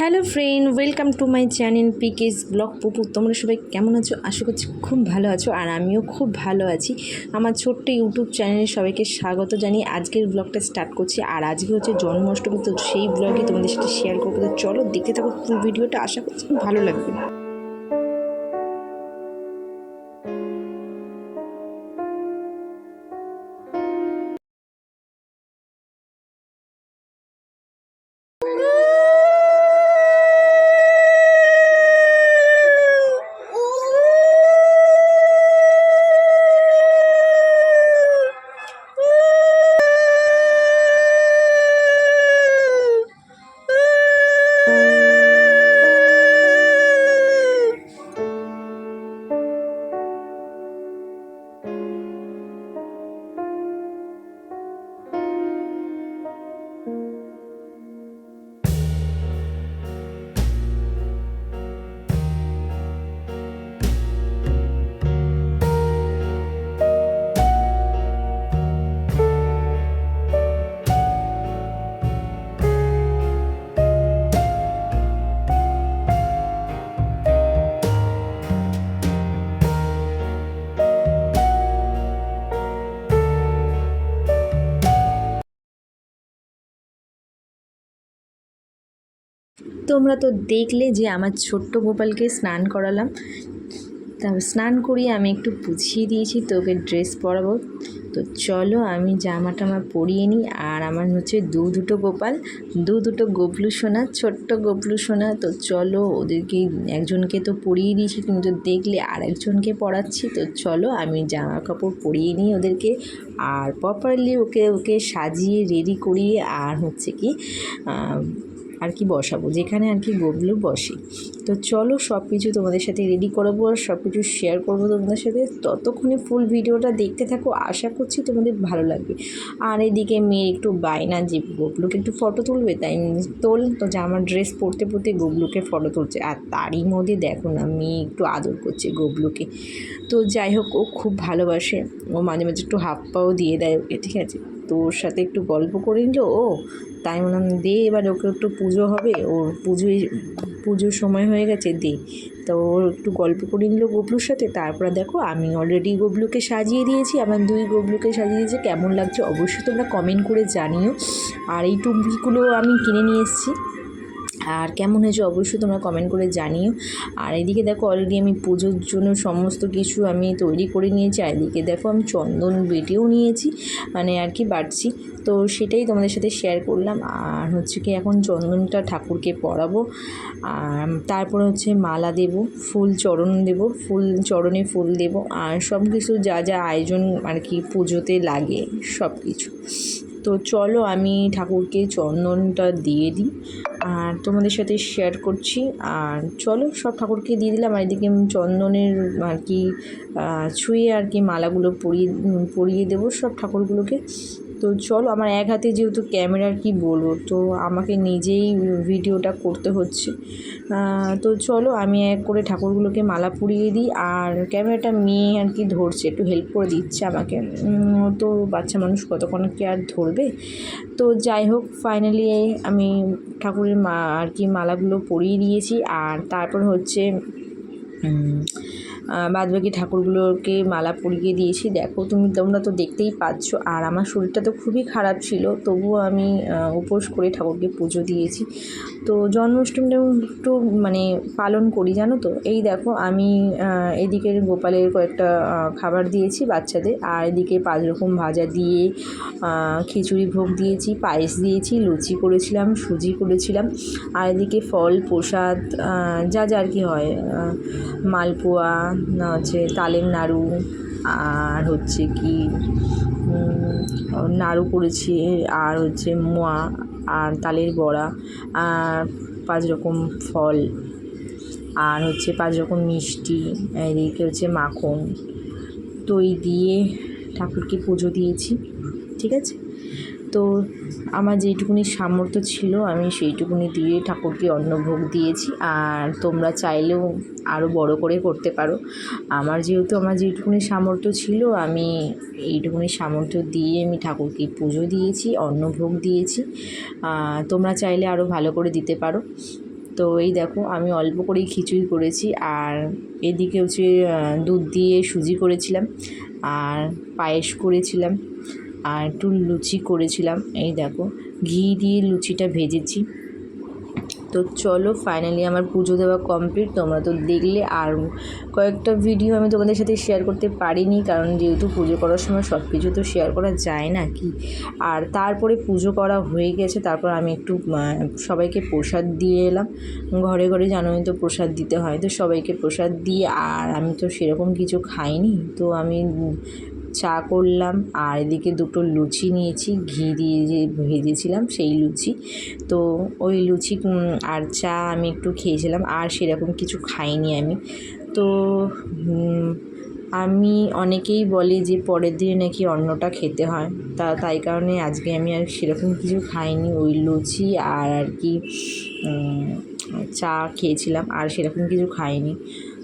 Hello friend, welcome to my channel পিকেস blog Pupu. তোমরা সবাই কেমন আছো? আশা করছি খুব ভালো আছো আর আমিও খুব ভালো আছি। আমার ছোট্ট ইউটিউব চ্যানেলে সবাইকে স্বাগত জানিয়ে আজকের ব্লগটা স্টার্ট করছি। আর আজকে হচ্ছে জন্মাষ্টমী, তো সেই ব্লগে তোমাদের সাথে শেয়ার করব। তো চলো দেখতে থাকো ভিডিওটা। আশা করছি ভালো লাগবে। তোমরা তো দেখলে যে আমার ছোট্ট গোপালকে স্নান করালাম। তারপর স্নান করিয়ে আমি একটু পুছিয়ে দিয়েছি তো ওকে ড্রেস পরাবো। তো চলো আমি জামা টামা পরিয়ে নিই আর আমার হচ্ছে দু দুটো গোপাল, দু দুটো গবলু সোনা, ছোট্ট গবলু সোনা। তো চলো ওদেরকে একজনকে তো পরিয়ে দিয়েছি কিন্তু দেখলে আর একজনকে পরাচ্ছি। তো চলো আমি জামা কাপড় পরিয়ে নিই ওদেরকে আর প্রপারলি ওকে ওকে সাজিয়ে রেডি করিয়ে আর হচ্ছে কি আর কি বসাবো? যেখানে আর কি গোবলু বসে। তো চলো সব কিছু তোমাদের সাথে রেডি করব আর সব কিছু শেয়ার করব তোমাদের সাথে। ততক্ষণে ফুল ভিডিওটা দেখতে থাকো। আশা করছি তোমাদের ভালো লাগবে। আর এদিকে মেয়ে একটু বায়না যে গোবলুকে একটু ফটো তুলবে, তাই তোল। তো জামার ড্রেস পরতে পরতে গোবলুকে ফটো তুলছে। আর তারই মধ্যে দেখো না, মেয়ে একটু আদর করছে গোবলুকে তো যাই হোক, ও খুব ভালোবাসে। ও মাঝে মাঝে একটু হাফ পাও দিয়ে দেয় ওকে ঠিক আছে? তো ওর সাথে একটু গল্প করে নিল, ও, তাই বললাম, দে, এবার ওকে একটু পুজো হবে, ওর পুজোয় পুজোর সময় হয়ে গেছে, দে। তো ওর একটু গল্প করে নিল গবলুর সাথে, তারপরে দেখো, আমি অলরেডি গবলুকে সাজিয়ে দিয়েছি, আমার দুই গবলুকে সাজিয়ে দিয়েছি, কেমন লাগছে অবশ্যই তোমরা কমেন্ট করে জানিও। আর এই টুপিগুলো আমি কিনে নিয়ে এসেছি। আর কেমন হয়েছে অবশ্যই তোমরা কমেন্ট করে জানিও। আর এদিকে দেখো অলরেডি আমি পুজোর জন্য সমস্ত কিছু আমি তৈরি করে নিয়েছি, আর এদিকে দেখো আমি চন্দন বেটেও নিয়েছি মানে আর কি বাড়ছি তো সেটাই তোমাদের সাথে শেয়ার করলাম। আর হচ্ছে কি এখন চন্দনটা ঠাকুরকে পরাবো। আর তারপরে হচ্ছে মালা দেব, ফুল চরণ দেব, ফুল চরণে ফুল দেব, আর সব কিছু যা যা আয়োজন আর কি পুজোতে লাগে সব কিছু তো চলো আমি ঠাকুরকে চন্দনটা দিয়ে দিই। আর তোমাদের সাথে শেয়ার করছি। আর চলো, সব ঠাকুরকে দিয়ে দিলাম। আর এদিকে চন্দনের আর কি ছুঁয়ে আর কি মালাগুলো পরিয়ে পরিয়ে দেবো সব ঠাকুরগুলোকে। তো চলো, আমার এক হাতে যেহেতু ক্যামেরার কি বলব? তো আমাকে নিজেই ভিডিওটা করতে হচ্ছে। তো চলো, আমি এক করে ঠাকুরগুলোকে মালা পুড়িয়ে দিই, আর ক্যামেরাটা মেয়ে আর কি ধরছে, একটু হেল্প করে দিচ্ছে আমাকে। তো বাচ্চা মানুষ কতক্ষণ কি আর ধরবে? তো যাই হোক ফাইনালি আমি ঠাকুরের মা আর কি মালাগুলো পরিয়ে দিয়েছি, আর তারপর হচ্ছে বাদবাকি ঠাকুরগুলোকে মালা পরিয়ে দিয়েছি। দেখো তুমি তোমরা তো দেখতেই পাচ্ছ। আর আমার শরীরটা তো খুবই খারাপ ছিল তবুও আমি উপোস করে ঠাকুরকে পুজো দিয়েছি। তো জন্মাষ্টমীটা একটু মানে পালন করি জানো তো? এই দেখো আমি আহ, এদিকের গোপালের কয়েকটা খাবার দিয়েছি বাচ্চাদের আর এদিকে পাঁচ রকম ভাজা দিয়ে খিচুড়ি ভোগ দিয়েছি পায়েস দিয়েছি লুচি করেছিলাম সুজি করেছিলাম আর এদিকে ফল প্রসাদ যা যা আর কি হয় মালপোয়া হচ্ছে তালের নাড়ু, আর হচ্ছে কি নাড়ু করেছি, আর হচ্ছে মোয়া, আর তালের বড়া, আর পাঁচ রকম ফল, আর হচ্ছে পাঁচ রকম মিষ্টি, এদিকে হচ্ছে মাখন। দই দিয়ে ঠাকুরকে পুজো দিয়েছি, ঠিক আছে? তো আমার যেইটুকুনি সামর্থ্য ছিল, আমি সেইটুকুনি দিয়ে ঠাকুরকে অন্নভোগ দিয়েছি। আর তোমরা চাইলেও আরও বড় করে করতে পারো। আমার যেহেতু আমার যেইটুকুনি সামর্থ্য ছিল, আমি এইটুকুনি সামর্থ্য দিয়ে আমি ঠাকুরকে পুজো দিয়েছি, অন্নভোগ দিয়েছি। তোমরা চাইলে আরও ভালো করে দিতে পারো। তো এই দেখো, আমি অল্প করেই খিচুড়ি করেছি। আর এদিকে হচ্ছে দুধ দিয়ে সুজি করেছিলাম। আর পায়েস করেছিলাম। আর একটু লুচি করেছিলাম। এই দেখো, ঘি দিয়ে লুচিটা ভেজেছি। তো চলো ফাইনালি আমার পুজো দেওয়া কমপ্লিট তোমরা তো দেখলে আর কয়েকটা ভিডিও আমি তোমাদের সাথে শেয়ার করতে পারিনি, কারণ যেহেতু পুজো করার সময় সব কিছু তো শেয়ার করা যায় না কি? আর তারপরে পুজো করা হয়ে গেছে, তারপর আমি একটু সবাইকে প্রসাদ দিয়ে এলাম। ঘরে ঘরে জানোই তো প্রসাদ দিতে হয়, তো সবাইকে প্রসাদ দিয়ে, আর আমি তো সেরকম কিছু খাইনি। তো আমি চা করলাম আর এদিকে দুটো লুচি নিয়েছি, ঘি দিয়ে যে ভেজেছিলাম সেই লুচি। তো ওই লুচি আর চা আমি একটু খেয়েছিলাম, আর সেরকম কিছু খাইনি আমি। তো আমি অনেকেই বলে যে পরের দিনে নাকি অন্নটা খেতে হয়। তা, তাই কারণে আজকে আমি আর সেরকম কিছু খাইনি। ওই লুচি আর আর কি চা খেয়েছিলাম, আর সেরকম কিছু খাইনি।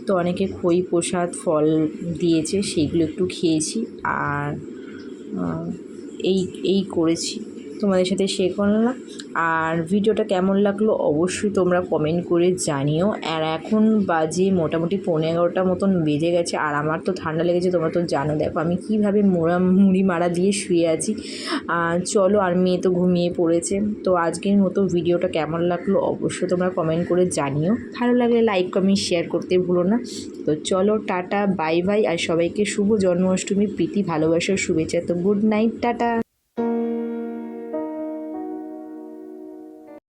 তো অনেকে খই প্রসাদ ফল দিয়েছে সেইগুলো একটু খেয়েছি আর এই এই করেছি। তোমাদের সাথে শেয়ার করলাম। আর ভিডিওটা কেমন লাগল অবশ্যই তোমরা কমেন্ট করে জানিও। আর এখন বাজে মোটামুটি পৌনে এগারোটা মতন বেজে গেছে, আর আমার তো ঠান্ডা লেগেছে, তোমরা তো জানো। দেখো, আমি কীভাবে মোড়া, মুড়ি মারা দিয়ে শুয়ে আছি। চলো, আর মেয়ে তো ঘুমিয়ে পড়েছে। তো আজকের মতো ভিডিওটা কেমন লাগল অবশ্যই তোমরা কমেন্ট করে জানিও। ভালো লাগলে লাইক কমেন্ট শেয়ার করতে ভুলো না। তো চলো, টাটা বাই বাই আর সবাইকে শুভ জন্মাষ্টমী, প্রীতি ভালোবাসার শুভেচ্ছা। তো গুড নাইট টাটা।